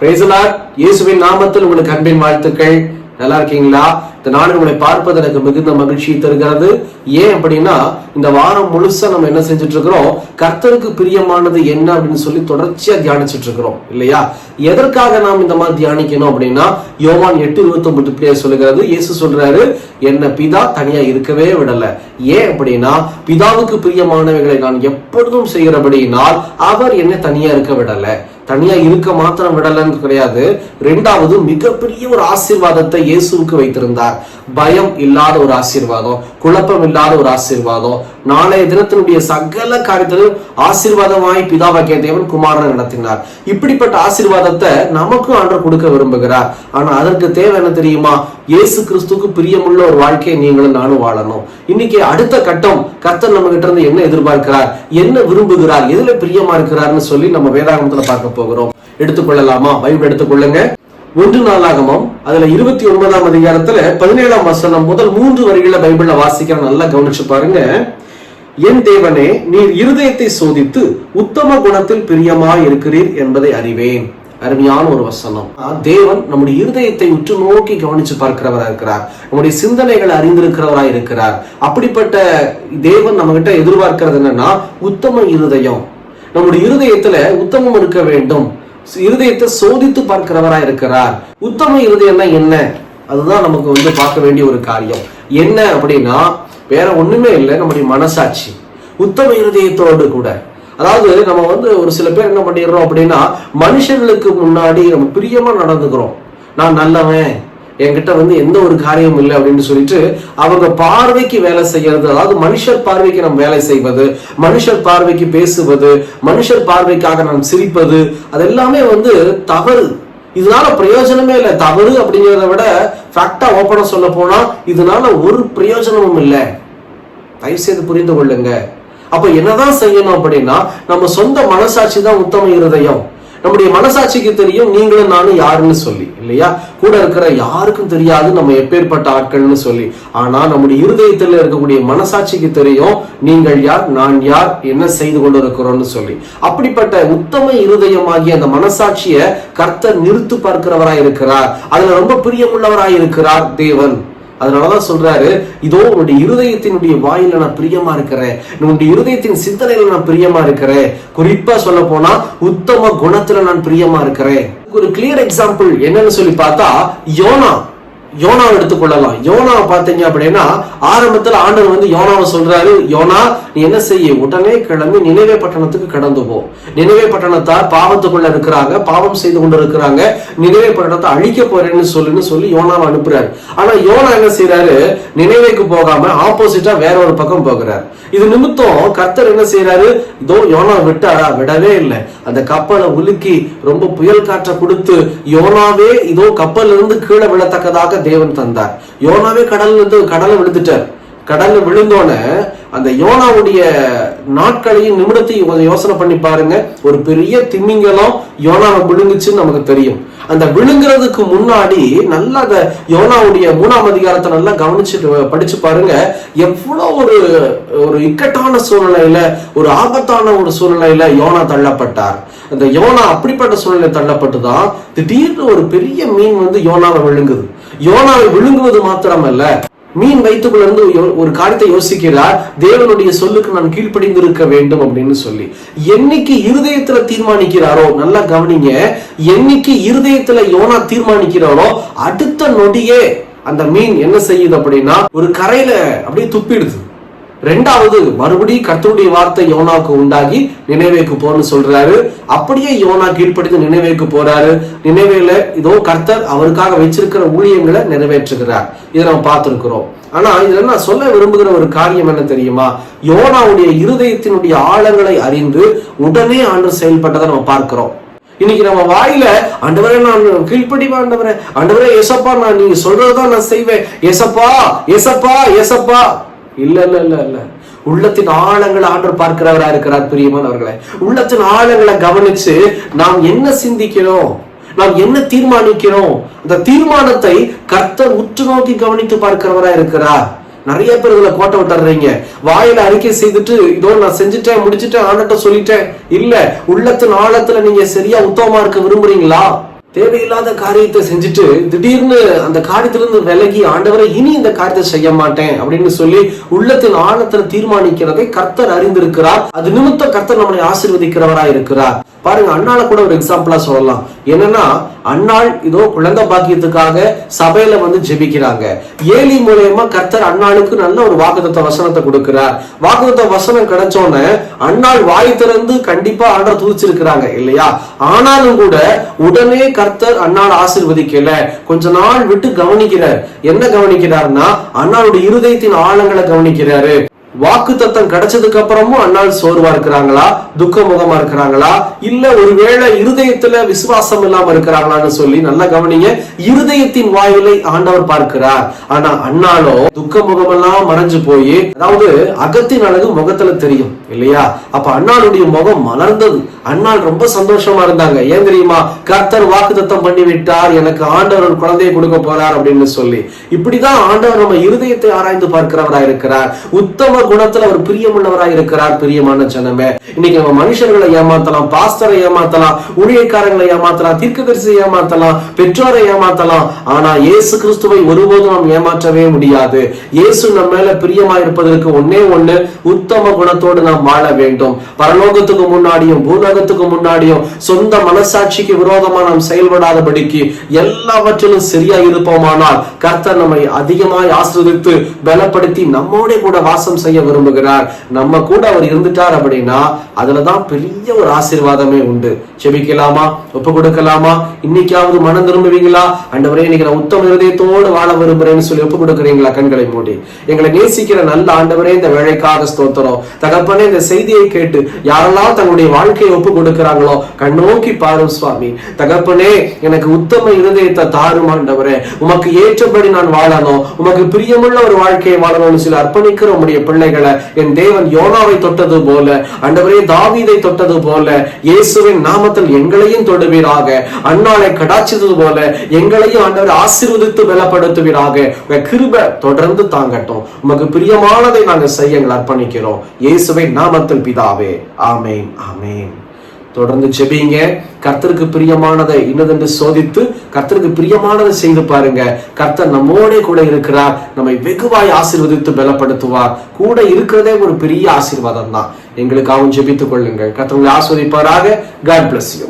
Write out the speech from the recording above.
பிரேசலார் இயேசுவின் நாமத்தில் உங்களுக்கு அன்பின் வாழ்த்துக்கள். நல்லா இருக்கீங்களா? இந்த நாடு உங்களை பார்ப்பது எனக்கு மிகுந்த மகிழ்ச்சியை தருகிறது. ஏன் அப்படின்னா இந்த வாரம் முழுசா நம்ம என்ன செஞ்சுட்டு இருக்கிறோம் கர்த்தருக்கு பிரியமானது என்ன அப்படின்னு சொல்லி தொடர்ச்சியா தியானிச்சுட்டு இருக்கிறோம் இல்லையா? எதற்காக நாம் இந்த மாதிரி தியானிக்கணும் அப்படின்னா யோவான் எட்டு இருபத்தி ஒன்பது சொல்லுகிறது. இயேசு சொல்றாரு என்ன பிதா தனியா இருக்கவே விடல. ஏன் அப்படின்னா பிதாவுக்கு பிரியமானவைகளை நான் எப்பொழுதும் செய்கிறபடியினால் அவர் என்னை தனியா இருக்க விடல. தனியா இருக்க மாத்திரம் விடலன்னு கிடையாது. ரெண்டாவது மிகப்பெரிய ஒரு ஆசீர்வாதத்தை இயேசுவுக்கு வைத்திருந்தார். பயம் இல்லாத ஒரு ஆசீர்வாதம் குழப்பம் இல்லாத ஒரு ஆசீர்வாதம் நாளைய தினத்தினுடைய சகல காரியத்திலும் ஆசீர்வாதமாய் பிதாவாக்கிய தேவன் குமாரனை நடத்தினார். இப்படிப்பட்ட ஆசீர்வாதத்தை நமக்கும் அன்று கொடுக்க விரும்புகிறார். ஆனா அதற்கு தேவை என்ன தெரியுமா? இயேசு கிறிஸ்துக்கு பிரியமுள்ள ஒரு வாழ்க்கையை நீங்களும் நானும் வாழணும். இன்னைக்கு அடுத்த கட்டம் கர்த்தர் நம்ம கிட்ட இருந்து என்ன எதிர்பார்க்கிறார்? என்ன விரும்புகிறார்? எதுல பிரியமா இருக்கிறார்னு சொல்லி நம்ம வேதாகமத்துல பார்க்க போகிறோம். எடுத்துக்கொள்ளலாமா? பைபிள் எடுத்துக்கொள்ளுங்க. ஒன்று நாளாகமம் அதுல இருபத்தி ஒன்பதாம் அதிகாரத்துல பதினேழாம் வசனம் முதல் மூன்று வரிகளை பைபிள்ல வாசிக்கிற நல்லா கவனிச்சு பாருங்க. என் தேவனே நீர் இருதயத்தை சோதித்து உத்தம குணத்தில் பிரியமா இருக்கிறீர் என்பதை அறிவேன். அருமையான ஒரு வசனம். தேவன் நம்முடைய இருதயத்தை உற்று நோக்கி கவனிச்சு பார்க்கிறவரா இருக்கிறார். நம்முடைய சிந்தனைகளை அறிந்திருக்கிறவரா இருக்கிறார். அப்படிப்பட்ட தேவன் நம்ம கிட்ட எதிர்பார்க்கிறது என்னன்னா உத்தம இருதயம். நம்முடைய இருதயத்துல உத்தமம் இருக்க வேண்டும். இருதயத்தை சோதித்து பார்க்கிறவரா இருக்கிறார். உத்தம இருதயம்னா என்ன? அதுதான் நமக்கு வந்து பார்க்க வேண்டிய ஒரு காரியம். என்ன அப்படின்னா வேற ஒண்ணுமே இல்லை நம்முடைய மனசாட்சி. உத்தம இருதயத்தோடு கூட. அதாவது நம்ம வந்து ஒரு சில பேர் என்ன பண்ணிடுறோம் அப்படின்னா மனுஷர்களுக்கு முன்னாடி நம்ம பிரியமா நடந்துக்கிறோம். நான் நல்லவன் என்கிட்ட வந்து எந்த ஒரு காரியம் இல்லை அப்படின்னு சொல்லிட்டு அவங்க பார்வைக்கு வேலை செய்யறது அதாவது மனுஷர் பார்வைக்கு நம்ம வேலை செய்வது மனுஷர் பார்வைக்கு பேசுவது மனுஷர் பார்வைக்காக நாம் சிரிப்பது அது எல்லாமே வந்து தவறு. இதனால பிரயோஜனமே இல்லை. தவறு அப்படிங்கிறத விட ஃபேக்டா ஓப்பனா சொல்ல போனா இதனால ஒரு பிரயோஜனமும் இல்லை. தயவு செய்து புரிந்து கொள்ளுங்க. அப்ப என்னதான் செய்யணும் அப்படின்னா நம்ம சொந்த மனசாட்சி தான் உத்தம இருதயம். நம்முடைய மனசாட்சிக்கு தெரியும் நீங்களும் நானும் யாருன்னு சொல்லி இல்லையா? கூட இருக்கிற யாருக்கும் தெரியாது நம்ம எப்பேற்பட்ட ஆட்கள்னு சொல்லி. ஆனா நம்முடைய இருதயத்தில் இருக்கக்கூடிய மனசாட்சிக்கு தெரியும் நீங்கள் யார் நான் யார் என்ன செய்து கொண்டு இருக்கிறோம்னு சொல்லி. அப்படிப்பட்ட உத்தம இருதயமாகிய அந்த மனசாட்சியை கர்த்தர் நிறுத்து பார்க்கிறவராய் இருக்கிறார் அதுல ரொம்ப பிரியமுள்ளவராய் இருக்கிறார் தேவன். அதனாலதான் சொல்றாரு இதோ உன்னுடைய இருதயத்தினுடைய வாயில நான் பிரியமா இருக்கிறேன். உன்னுடைய இருதயத்தின் சிந்தனையில நான் பிரியமா இருக்கிறேன். குறிப்பா சொல்ல போனா உத்தம குணத்துல நான் பிரியமா இருக்கிறேன். ஒரு கிளியர் எக்ஸாம்பிள் என்னன்னு சொல்லி பார்த்தா யோனா. யோனாவை எடுத்துக்கொள்ளலாம் யோனாவை பார்த்தீங்க அப்படின்னா ஆரம்பத்தில் ஆண்டவர் வந்து யோனாவை சொல்றாரு யோனா நீ என்ன செய்ய? உடனே கிளம்பி நினைவே பட்டணத்துக்கு கடந்து போ. நினைவே பட்டணத்தார் பாவத்துக்குள்ள இருக்கிறாங்க பாவம் செய்து கொண்டு இருக்கிறாங்க நினைவே பட்டணத்தை அழிக்க போறேன்னு சொல்லுன்னு சொல்லி யோனாவை அனுப்புறாரு. ஆனா யோனா என்ன செய்யறாரு நினைவேக்கு போகாம ஆப்போசிட்டா வேற ஒரு பக்கம் போகிறார். இது நிமித்தம் கர்த்தர் என்ன செய்யறாரு இதோ யோனா விட்டாரா? விடவே இல்லை. அந்த கப்பலை உலுக்கி ரொம்ப புயல் காற்றை கொடுத்து யோனாவே இதோ கப்பல்ல இருந்து கீழே விழத்தக்கதாக தேவன் தந்தார். யோனாவே கடல்ல இருந்து கடலை விழுந்துட்டார். கடல்ல விழுந்தோடனே அந்த யோனாவுடைய நாட்களையும் நிமிடத்தையும் கொஞ்சம் யோசனை பண்ணி பாருங்க. ஒரு பெரிய திமிங்கலம் யோனாவை விழுங்குச்சுன்னு நமக்கு தெரியும். அந்த விழுங்குறதுக்கு முன்னாடி நல்லா அந்த யோனாவுடைய மூணாம் அதிகாரத்தை நல்லா கவனிச்சுட்டு படிச்சு பாருங்க. எவ்வளவு ஒரு ஒரு இக்கட்டான சூழ்நிலையில ஒரு ஆபத்தான ஒரு சூழ்நிலையில யோனா தள்ளப்பட்டார். அந்த யோனா அப்படிப்பட்ட சூழ்நிலை தள்ளப்பட்டுதான் திடீர்னு ஒரு பெரிய மீன் வந்து யோனாவை விழுங்குது. யோனாவை விழுங்குவது மாத்திரமல்ல. மீன் வயிற்றுக்குள்ள இருந்து ஒரு காரியத்தை யோசிக்கிறார். தேவனுடைய சொல்லுக்கு நான் கீழ்ப்படிந்திருக்க வேண்டும் அப்படின்னு சொல்லி. என்னைக்கு இருதயத்துல தீர்மானிக்கிறாரோ நல்லா கவனிங்க. என்னைக்கு இருதயத்துல யோனா தீர்மானிக்கிறாரோ அடுத்த நொடியே அந்த மீன் என்ன செய்யுது அப்படின்னா ஒரு கரையில அப்படியே துப்பிடுது. ரெண்டாவது மறுபடியும் கர்த்தருடைய வார்த்தை யோனாவுக்கு உண்டாகி நினைவேக்கு போன்னு சொல்றாரு. அப்படியே யோனா கீழ்ப்படிந்து நினைவேக்கு போறாரு. நினைவேல இதோ கர்த்தர் அவருக்காக வச்சிருக்கிற ஊழியங்களை நிறைவேற்றுகிறார். இதை நம்ம பார்த்திருக்கிறோம். ஆனா இதுல நான் சொல்ல விரும்புகிற ஒரு காரியம் என்ன தெரியுமா? யோனாவுடைய இருதயத்தினுடைய ஆழங்களை அறிந்து உடனே ஆண்டு செயல்பட்டதை நம்ம பார்க்கிறோம். இன்னைக்கு நம்ம வாயில ஆண்டவரே நான் கீழ்ப்படிவா ஆண்டவரே ஆண்டவரே எசப்பா நான் நீங்க சொல்றதுதான் நான் செய்வேன். எசப்பா எசப்பா எசப்பா இல்ல இல்ல இல்ல இல்ல. உள்ளத்தின் ஆழங்களை ஆண்டர் பார்க்கிறவரா இருக்கிறார் பிரியமானவர்களே. உள்ளத்தின் ஆழங்களை கவனிச்சு நாம் என்ன சிந்திக்கிறோம்? நாம் என்ன தீர்மானிக்கிறோம்? அந்த தீர்மானத்தை கர்த்தர் உற்று நோக்கி கவனித்து பார்க்கிறவரா இருக்கிறார். நிறைய பேர் இதுல கோட்டை விட்டுறீங்க வாயில அறிக்கை செய்துட்டு இதோ நான் செஞ்சுட்டேன் முடிச்சுட்டேன் ஆண்டட்ட சொல்லிட்டேன். இல்ல உள்ளத்தின் ஆழத்துல நீங்க சரியா உத்தமமா இருக்க விரும்புறீங்களா? தேவையில்லாத காரியத்தை செஞ்சுட்டு திடீர்னு அந்த காரியத்திலிருந்து விலகி ஆண்டவரை இனி இந்த காரியத்தை செய்ய மாட்டேன் அப்படின்னு சொல்லி உள்ளத்தின் ஆழத்தில் தீர்மானிக்கிறதை கர்த்தர் அறிந்திருக்கிறார். அது நிமித்தம் கர்த்தர் நம்மளை ஆசிர்வதிக்கிறவராய் இருக்கிறார் பாருங்க அண்ணால கூட ஒரு எக்ஸாம்பிளா சொல்லலாம். என்னன்னா அண்ணாள் இதோ குழந்தை பாக்கியத்துக்காக சபையில வந்து ஜெபிக்கிறாங்க. ஏலி மூலயமா கர்த்தர் அண்ணாளுக்கு நல்ல ஒரு வாக்குத்தத்த வசனத்தை கொடுக்கிறார். வாக்குதத்த வசனம் கிடைச்சோன்னே அண்ணாள் வாய் திறந்து கண்டிப்பா ஆண்டர் துதிச்சிருக்கிறாங்க இல்லையா? ஆனாலும் கூட உடனே கர்த்தர் அண்ணாள் ஆசிர்வதிக்கல. கொஞ்ச நாள் விட்டு கவனிக்கிறார். என்ன கவனிக்கிறார்னா அண்ணாளுடைய இருதயத்தின் ஆழங்களை கவனிக்கிறாரு. வாக்கு தத்தம் கிடைச்சதுக்கு அப்புறமும் அண்ணாள் சோர்வா இருக்கிறாங்களா? துக்க முகமா இருக்கிறாங்களா? இல்ல ஒருவேளை இருதயத்துல விசுவாசம் இல்லாம இருக்கிறாங்களான்னு சொல்லி நல்லா கவனிங்க. இருதயத்தின் வாயிலை ஆண்டவர் பார்க்கிறார். ஆனா அண்ணாலோ துக்க முகமெல்லாம் மறைஞ்சு போய் அதாவது அகத்தின் அழகு முகத்துல தெரியும் இல்லையா? அப்ப அண்ணாளுடைய முகம் மலர்ந்தது. அண்ணாள் ரொம்ப சந்தோஷமா இருந்தாங்க. ஏன் தெரியுமா? கர்த்தர் வாக்கு தத்தம் பண்ணி விட்டார் எனக்கு ஆண்டவர் ஒரு குழந்தையை கொடுக்க போறார் அப்படின்னு சொல்லி. இப்படிதான் ஆண்டவர் நம்ம இருதயத்தை ஆராய்ந்து பார்க்கிறவராயிருக்கிறார். உத்தம குணத்துல அவர் பிரியமுள்ளவராக இருக்கிறார் பிரியமான ஜனமே. இன்னைக்கு நம்ம மனுஷர்களை ஏமாத்தலாம் பாஸ்டரை ஏமாத்தலாம் ஊழியக்காரங்களை ஏமாத்தலாம் தீர்க்கதரிசி ஏமாத்தலாம் பெற்றோரை ஏமாத்தலாம். ஆனா இயேசு கிறிஸ்துவை ஒருபோதும் நாம் ஏமாற்றவே முடியாது. இயேசு நம்ம மேல பிரியமா இருப்பதற்கு ஒன்னே ஒண்ணு உத்தம குணத்தோடு நாம் வாழ வேண்டும். பரலோகத்துக்கு முன்னாடியும் பூலோகத்துக்கு முன்னாடியும் சொந்த மனசாட்சிக்கு விரோதமா நாம் செயல்படாதபடிக்கு எல்லாவற்றிலும் சரியா இருப்போமானால் கர்த்தர் நம்மை அதிகமாய் ஆசிர்வதித்து பலப்படுத்தி நம்மோட கூட வாசம் செய்ய செய்ய விரும்புகிறார். நம்ம கூட அவர் இருந்துட்டார் அப்படின்னா அதுலதான் பெரிய ஒரு ஆசீர்வாதமே உண்டு. செபிக்கலாமா? ஒப்பு கொடுக்கலாமா? இன்னைக்காவது மனம் திரும்புவீங்களா? ஆண்டவரே இன்னைக்கு நான் உத்தம இருதயத்தோடு வாழ விரும்புறேன்னு சொல்லி ஒப்பு கொடுக்குறீங்களா? கண்களை மூடி. எங்களை நேசிக்கிற நல்ல ஆண்டவரே இந்த வேலைக்காக ஸ்தோத்திரம். தகப்பனே இந்த செய்தியை கேட்டு யாரெல்லாம் தங்களுடைய வாழ்க்கையை ஒப்பு கொடுக்கிறாங்களோ கண்ணோக்கி பாரும் சுவாமி. தகப்பனே எனக்கு உத்தம இருதயத்தை தாரும் ஆண்டவரே. உமக்கு ஏற்றபடி நான் வாழணும். உமக்கு பிரியமுள்ள ஒரு வாழ்க்கையை வாழணும்னு சொல்லி அர்ப்பணிக்கிற உடைய பிள்ளை பிள்ளைகளை என் தேவன் யோனாவை தொட்டது போல அண்டவரே தாவீதை தொட்டது போல இயேசுவின் நாமத்தில் எங்களையும் தொடுவீராக அன்னாளை கடாச்சித்தது போல எங்களையும் ஆண்டவர் ஆசீர்வதித்து பலப்படுத்துவீராக. உங்க தொடர்ந்து தாங்கட்டும். உமக்கு பிரியமானதை நாங்க செய்ய எங்கள் அர்ப்பணிக்கிறோம். இயேசுவின் நாமத்தில் பிதாவே. ஆமேன் ஆமேன். தொடர்ந்து ஜெபிங்க. கர்த்தருக்கு பிரியமானதை இன்னதென்று சோதித்து கர்த்தருக்கு பிரியமானதை செய்து பாருங்க. கர்த்தர் நம்மோடே கூட இருக்கிறார். நம்மை வெகுவாய் ஆசீர்வதித்து பலப்படுத்துவார். கூட இருக்கிறதே ஒரு பெரிய ஆசீர்வாதம் தான் எங்களுக்காகவும் ஜெபித்துக் கொள்ளுங்கள். கர்த்தவங்களை ஆஸ்வதிப்பாராக காட் பிளஸ் யூ